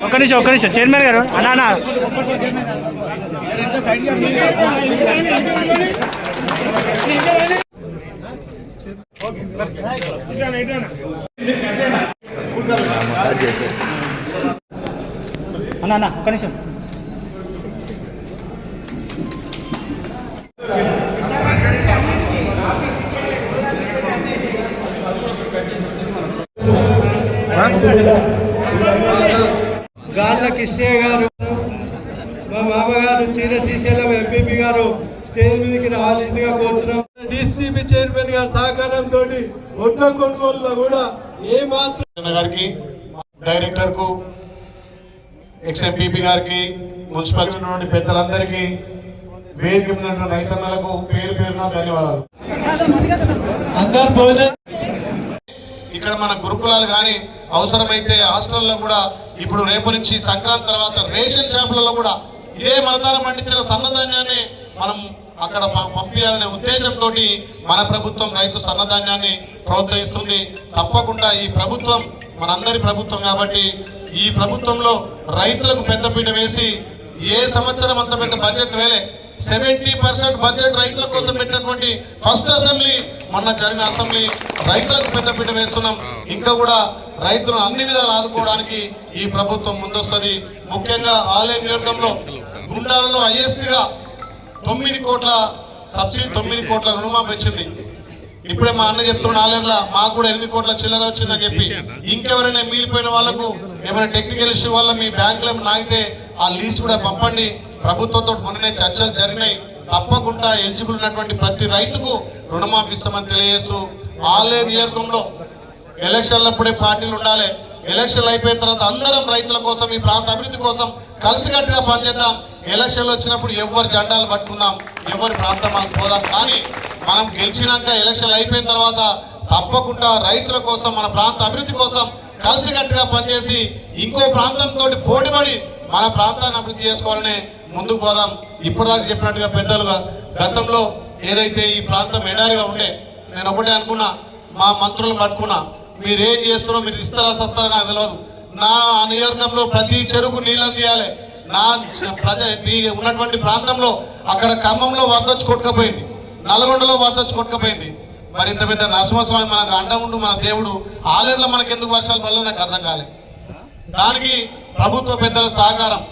ఒక్క నిమిషం ఒక్క నిమిషం. చైర్మన్ గారు అన్నా అన్నా. అన్నా అన్నా ఒక్క నిమిషం. గాళ్ళ కిష్టయ్య గారు మా మామగారు చీరశీశలం ఎంపీపీ గారు స్టేజ్ మీదకి రావాల్సిందిగా కోరుతున్నాం. డిసిబి చైర్మన్ గారి సహకారంతో ఒట్ల కొనుగోలులో కూడా ఏ మాత్రం గారికి డైరెక్టర్కు ఎక్స్ ఎంపీపీ గారికి మున్సిపాలిటీ నుండి పెద్దలందరికీ వేదిక ఉన్న రైతన్నలకు పేరు పేరున ధన్యవాదాలు. అందరు ఇక్కడ మన గురుకులాలు కానీ అవసరమైతే హాస్టల్లో కూడా ఇప్పుడు రేపు నుంచి సంక్రాంతి తర్వాత రేషన్ షాపులలో కూడా ఇదే మనతారం పండించిన సన్నధాన్యాన్ని మనం అక్కడ పంపించాలనే ఉద్దేశంతో మన ప్రభుత్వం రైతు సన్నధాన్యాన్ని ప్రోత్సహిస్తుంది. తప్పకుండా ఈ ప్రభుత్వం మనందరి ప్రభుత్వం కాబట్టి ఈ ప్రభుత్వంలో రైతులకు పెద్దపీట వేసి ఏ సంవత్సరం అంత పెద్ద బడ్జెట్ వేలే. సెవెంటీ పర్సెంట్ బడ్జెట్ రైతుల కోసం పెట్టినటువంటి ఫస్ట్ అసెంబ్లీ మొన్న జరిగిన అసెంబ్లీ రైతులకు పెద్దపీట వేస్తున్నాం. ఇంకా కూడా రైతులను అన్ని విధాలు ఆదుకోవడానికి ఈ ప్రభుత్వం ముందొస్తుంది. ముఖ్యంగా ఆలయ నియోజకంలో గుండాలలో హైయెస్ట్ తొమ్మిది కోట్ల సబ్సిడీ తొమ్మిది కోట్ల రుణమాఫీ వచ్చింది. ఇప్పుడే మా అన్న చెప్తున్న ఆలయంలో మాకు కూడా ఎనిమిది కోట్ల చిల్లర వచ్చిందని చెప్పి ఇంకెవరైనా మిగిలిపోయిన వాళ్ళకు ఏమైనా టెక్నికల్ ఇష్యూ వల్ల మీ బ్యాంకులో ఏమైనా ఆ లీస్ట్ కూడా పంపండి. ప్రభుత్వంతో మొన్ననే చర్చలు జరిగినాయి. తప్పకుండా ఎలిజిబుల్ ఉన్నటువంటి ప్రతి రైతుకు రుణమాఫీ ఇస్తామని తెలియజేస్తూ ఆలయ నియోజకంలో ఎలక్షన్లప్పుడే పార్టీలు ఉండాలి. ఎలక్షన్లు అయిపోయిన తర్వాత అందరం రైతుల కోసం ఈ ప్రాంత అభివృద్ధి కోసం కలిసికట్టుగా పనిచేద్దాం. ఎలక్షన్లు వచ్చినప్పుడు ఎవరు జెండాలు పట్టుకుందాం. ఎవరి ప్రాంతం మనకు పోదాం. కానీ మనం గెలిచినాక ఎలక్షన్లు అయిపోయిన తర్వాత తప్పకుండా రైతుల కోసం మన ప్రాంత అభివృద్ధి కోసం కలిసికట్టుగా పనిచేసి ఇంకో ప్రాంతంతో పోటీపడి మన ప్రాంతాన్ని అభివృద్ధి చేసుకోవాలని ముందుకు పోదాం. ఇప్పటిదాకా చెప్పినట్టుగా పెద్దలుగా గతంలో ఏదైతే ఈ ప్రాంతం ఎడారిగా ఉండే నేను ఒకటే అనుకున్నా మా మంత్రులను పట్టుకున్నా మీరు ఏం చేస్తున్నారో మీరు ఇస్తారా సస్తారా నాకు తెలియదు నా నియోజకంలో ప్రతి చెరుకు నీళ్ళు అందియాలి నా ప్రజ మీ ఉన్నటువంటి ప్రాంతంలో అక్కడ ఖమ్మంలో వరదొచ్చి కొట్టుకపోయింది. నల్గొండలో వరదొచ్చి కొట్టుకపోయింది. మరి ఇంత పెద్ద నరసింహస్వామి మనకు అండ ఉండు మన దేవుడు ఆలేరులో మనకి ఎందుకు వర్షాలు వల్ల నాకు అర్థం కాలే. దానికి ప్రభుత్వ పెద్దల సహకారం.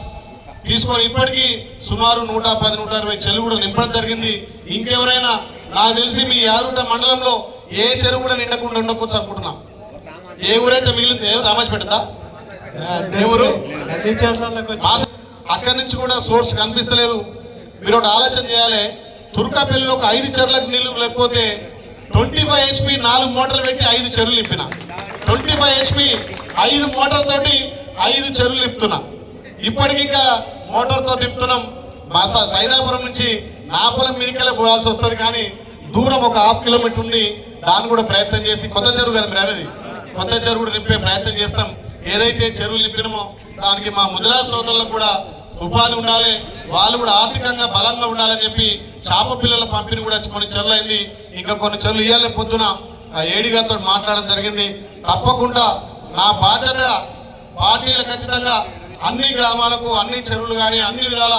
తీసుకొని ఇప్పటికీ సుమారు నూట పది నూట ఇరవై చెరువు కూడా నింపడం జరిగింది. ఇంకెవరైనా నాకు తెలిసి మీ యాదూట మండలంలో ఏ చెరువు కూడా నిండకుండా ఉండకూడదు అనుకుంటున్నాం. ఏ ఊరైతే మిగిలింది? రామాజపేటదా ఏ ఊరు? అక్కడి నుంచి కూడా సోర్స్ కనిపిస్తలేదు. మీరు ఒకటి ఆలోచన చేయాలి. తుర్కాపల్లిలో ఒక ఐదు చెరువులకు నీళ్ళు లేకపోతే ట్వంటీ ఫైవ్ హెచ్పి నాలుగు మోటార్లు పెట్టి ఐదు చెరువులు నింపిన. ట్వంటీ ఫైవ్ హెచ్పి ఐదు మోటార్ తోటి ఐదు చెరువులు నింపుతున్నా. ఇప్పటికి ఇంకా మోటార్తో నింపుతున్నాం. మా స- సైదాపురం నుంచి నాపలం మీదకెళ్ళి పోవాల్సి వస్తుంది కానీ దూరం ఒక హాఫ్ కిలోమీటర్ ఉంది. దాన్ని కూడా ప్రయత్నం చేసి కొత్త చెరువు కదా మీరు అనేది. కొత్త చెరువు నింపే ప్రయత్నం చేస్తాం. ఏదైతే చెరువులు నింపినమో దానికి మా ముద్రా సోదరులకు కూడా ఉపాధి ఉండాలి. వాళ్ళు కూడా ఆర్థికంగా బలంగా ఉండాలని చెప్పి చేప పిల్లల పంపిణీ కూడా కొన్ని చెరువులు అయింది. ఇంకా కొన్ని చెరువులు ఇవ్వాలి పొద్దున. ఆ ఏడి గారితో మాట్లాడడం జరిగింది. తప్పకుండా నా బాధ్యత పార్టీలు ఖచ్చితంగా అన్ని గ్రామాలకు అన్ని చెరువులు కానీ అన్ని విధాల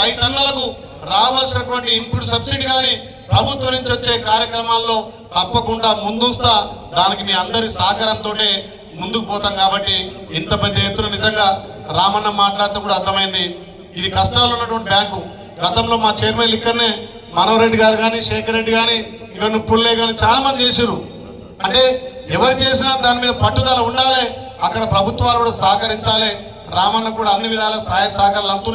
రైతన్నలకు రావాల్సినటువంటి ఇన్పుట్ సబ్సిడీ కానీ ప్రభుత్వం నుంచి వచ్చే కార్యక్రమాల్లో తప్పకుండా ముందుస్తా. దానికి మీ అందరి సహకారంతో ముందుకు పోతాం కాబట్టి ఇంత పెద్ద ఎత్తున నిజంగా రామన్న మాట్లాడితే కూడా అర్థమైంది. ఇది కష్టాలు ఉన్నటువంటి బ్యాంకు. గతంలో మా చైర్మన్ ఇక్కడనే మనోహరెడ్డి గారు కానీ శేఖర్ రెడ్డి కానీ ఇవన్నీ పుల్లే కానీ చాలా మంది చేశారు అంటే ఎవరు చేసినా దాని మీద పట్టుదల ఉండాలి. అక్కడ ప్రభుత్వాలు కూడా సహకరించాలి. రామన్న కూడా అన్ని విధాల సహాయ సహకారాలు అందుతున్నాయి.